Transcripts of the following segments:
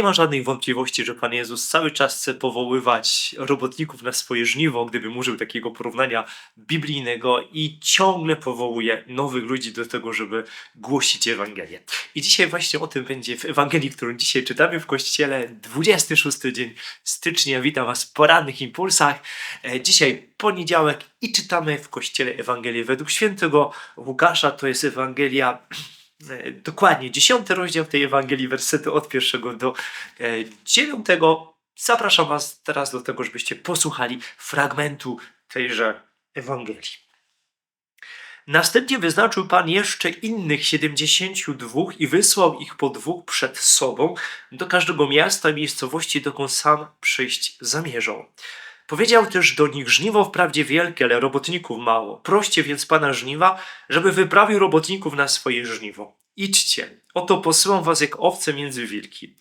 nie ma żadnej wątpliwości, że Pan Jezus cały czas chce powoływać robotników na swoje żniwo, gdybym użył takiego porównania biblijnego i ciągle powołuje nowych ludzi do tego, żeby głosić Ewangelię. I dzisiaj właśnie o tym będzie w Ewangelii, którą dzisiaj czytamy w Kościele, 26 dzień stycznia. Witam Was w porannych impulsach. E, Dzisiaj poniedziałek i czytamy w Kościele Ewangelię według świętego Łukasza. To jest Ewangelia dokładnie dziesiąty rozdział tej Ewangelii, wersety od pierwszego do e, dziewiątego. Zapraszam Was teraz do tego, żebyście posłuchali fragmentu tejże Ewangelii. Następnie wyznaczył Pan jeszcze innych siedemdziesięciu dwóch i wysłał ich po dwóch przed sobą do każdego miasta i miejscowości, dokąd sam przyjść zamierzał. Powiedział też do nich: Żniwo wprawdzie wielkie, ale robotników mało. Proście więc pana żniwa, żeby wyprawił robotników na swoje żniwo. Idźcie, oto posyłam was jak owce między wilki.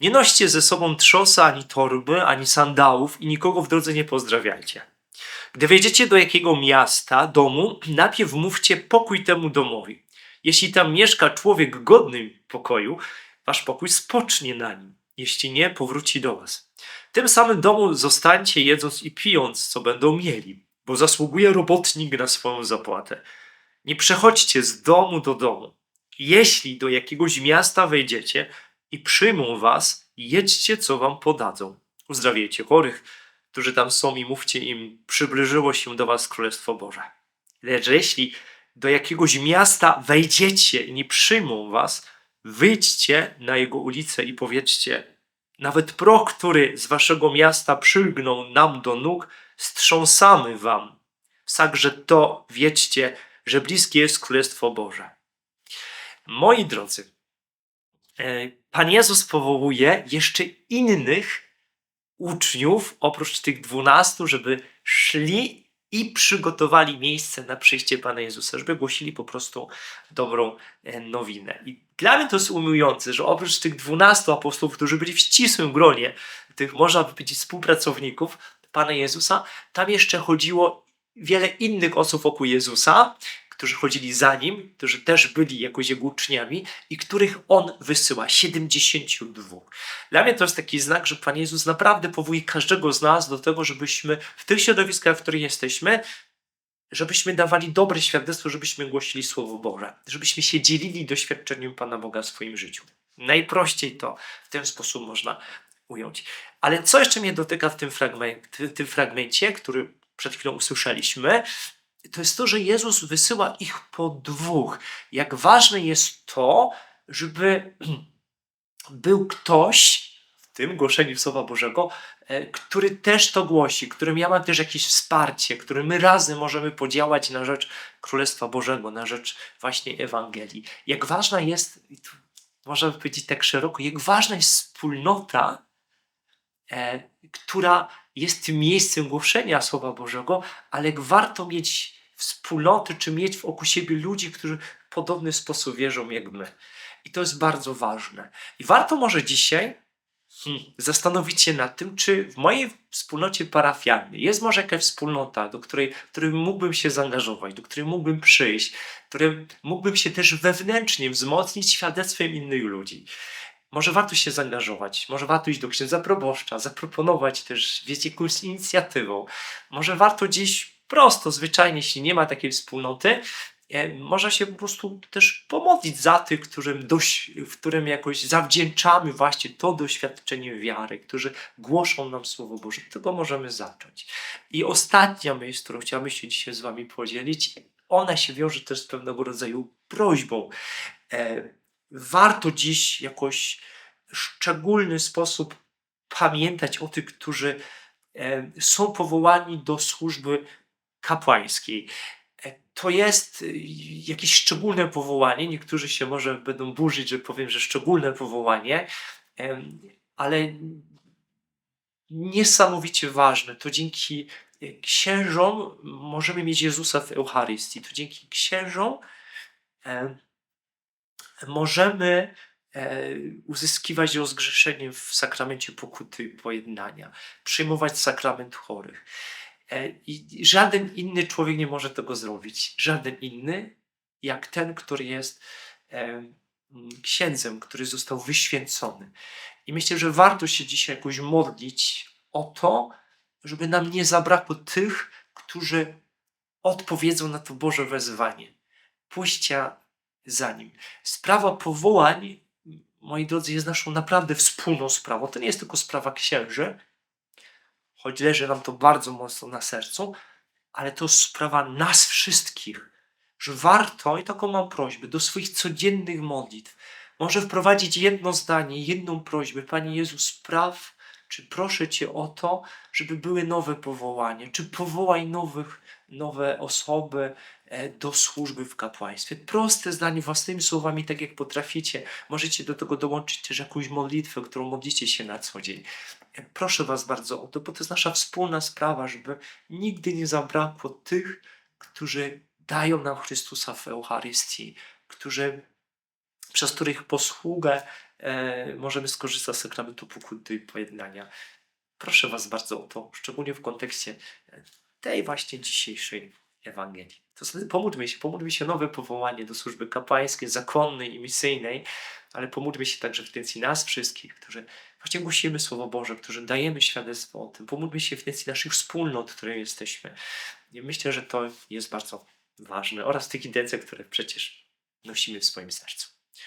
Nie noście ze sobą trzosa, ani torby, ani sandałów i nikogo w drodze nie pozdrawiajcie. Gdy wejdziecie do jakiego miasta, domu, najpierw mówcie pokój temu domowi. Jeśli tam mieszka człowiek godny pokoju, wasz pokój spocznie na nim. Jeśli nie, powróci do was. Tym samym domu zostańcie jedząc i pijąc, co będą mieli, bo zasługuje robotnik na swoją zapłatę. Nie przechodźcie z domu do domu. Jeśli do jakiegoś miasta wejdziecie i przyjmą was, jedźcie, co wam podadzą. Uzdrawiajcie chorych, którzy tam są i mówcie im, przybliżyło się do was Królestwo Boże. Lecz jeśli do jakiegoś miasta wejdziecie i nie przyjmą was, wyjdźcie na jego ulicę i powiedzcie, nawet proch, który z waszego miasta przylgnął nam do nóg, strząsamy wam. Wszakże to wiedźcie, że bliskie jest Królestwo Boże. Moi drodzy, e, Pan Jezus powołuje jeszcze innych uczniów, oprócz tych dwunastu, żeby szli i przygotowali miejsce na przyjście Pana Jezusa, żeby głosili po prostu dobrą e, nowinę. I dla mnie to jest ujmujące, że oprócz tych dwunastu apostołów, którzy byli w ścisłym gronie, tych można powiedzieć współpracowników Pana Jezusa, tam jeszcze chodziło wiele innych osób wokół Jezusa, którzy chodzili za nim, którzy też byli jakoś jego uczniami i których on wysyła 72. Dla mnie to jest taki znak, że Pan Jezus naprawdę powołuje każdego z nas do tego, żebyśmy w tych środowiskach, w których jesteśmy, żebyśmy dawali dobre świadectwo, żebyśmy głosili Słowo Boże, żebyśmy się dzielili doświadczeniem Pana Boga w swoim życiu. Najprościej to w ten sposób można ująć. Ale co jeszcze mnie dotyka w tym, fragment, w tym fragmencie, który przed chwilą usłyszeliśmy, to jest to, że Jezus wysyła ich po dwóch. Jak ważne jest to, żeby był ktoś w tym głoszeniu Słowa Bożego, e, który też to głosi, którym ja mam też jakieś wsparcie, którym my razem możemy podziałać na rzecz Królestwa Bożego, na rzecz właśnie Ewangelii. Jak ważna jest, można by powiedzieć tak szeroko, jak ważna jest wspólnota, e, która jest tym miejscem głoszenia Słowa Bożego, ale warto mieć wspólnoty, czy mieć wokół siebie ludzi, którzy w podobny sposób wierzą jak my. I to jest bardzo ważne. I warto może dzisiaj hmm, zastanowić się nad tym, czy w mojej wspólnocie parafialnej jest może jakaś wspólnota, do której, w której mógłbym się zaangażować, do której mógłbym przyjść, w której mógłbym się też wewnętrznie wzmocnić świadectwem innych ludzi. Może warto się zaangażować, może warto iść do księdza proboszcza, zaproponować też, wiecie, jakąś inicjatywą. Może warto gdzieś prosto, zwyczajnie, jeśli nie ma takiej wspólnoty, e, można się po prostu też pomodlić za tych, którym dość, którym jakoś zawdzięczamy właśnie to doświadczenie wiary, którzy głoszą nam Słowo Boże. Tego możemy zacząć. I ostatnia myśl, którą chciałbym się dzisiaj z Wami podzielić, ona się wiąże też z pewnego rodzaju prośbą. E, warto dziś jakoś w szczególny sposób pamiętać o tych, którzy e, są powołani do służby kapłańskiej. E, To jest y, jakieś szczególne powołanie. Niektórzy się może będą burzyć, że powiem, że szczególne powołanie, ale niesamowicie ważne. To dzięki e, księżom możemy mieć Jezusa w Eucharystii. To dzięki księżom możemy e, uzyskiwać rozgrzeszenie w sakramencie pokuty i pojednania, przyjmować sakrament chorych. E, I żaden inny człowiek nie może tego zrobić. Żaden inny, jak ten, który jest e, księdzem, który został wyświęcony. I myślę, że warto się dzisiaj jakoś modlić o to, żeby nam nie zabrakło tych, którzy odpowiedzą na to Boże wezwanie. Pójścia za nim. Sprawa powołań, moi drodzy, jest naszą naprawdę wspólną sprawą. To nie jest tylko sprawa księży, choć leży nam to bardzo mocno na sercu, ale to sprawa nas wszystkich, że warto, i taką mam prośbę, do swoich codziennych modlitw, może wprowadzić jedno zdanie, jedną prośbę. Panie Jezu, spraw, czy proszę Cię o to, żeby były nowe powołania, czy powołaj nowych, nowe osoby e, do służby w kapłaństwie. Proste zdanie, własnymi słowami, tak jak potraficie. Możecie do tego dołączyć też jakąś modlitwę, którą modlicie się na co dzień. E, Proszę Was bardzo o to, bo to jest nasza wspólna sprawa, żeby nigdy nie zabrakło tych, którzy dają nam Chrystusa w Eucharystii, którzy, przez których posługę e, możemy skorzystać z sakramentu pokuty i pojednania. Proszę Was bardzo o to, szczególnie w kontekście e, tej właśnie dzisiejszej Ewangelii. To znaczy, pomódlmy się, pomódlmy się nowe powołanie do służby kapłańskiej, zakonnej i misyjnej, ale pomódlmy się także w intencji nas wszystkich, którzy właśnie głosimy Słowo Boże, którzy dajemy świadectwo o tym. Pomódlmy się w intencji naszych wspólnot, w której jesteśmy. I myślę, że to jest bardzo ważne oraz tych intencjach, które przecież nosimy w swoim sercu.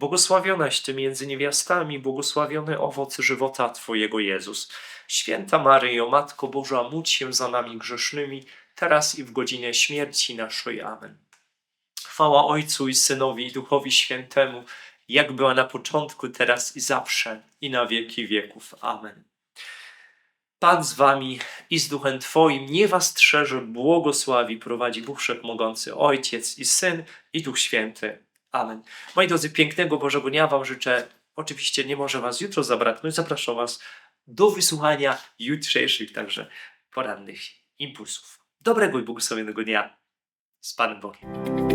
błogosławionaś Ty między niewiastami, błogosławiony owoc żywota Twojego Jezus. Święta Maryjo, Matko Boża, módl się za nami grzesznymi, teraz i w godzinę śmierci naszej. Amen. Chwała Ojcu i Synowi i Duchowi Świętemu, jak była na początku, teraz i zawsze, i na wieki wieków. Amen. Pan z wami i z duchem Twoim, nie was strzeże, błogosławi, prowadzi Bóg Wszechmogący, Ojciec i Syn i Duch Święty. Amen. Moi drodzy, pięknego Bożego Dnia Wam życzę. Oczywiście nie może Was jutro zabraknąć. Zapraszam Was do wysłuchania jutrzejszych także porannych impulsów. Dobrego i błogosławionego dnia z Panem Bogiem.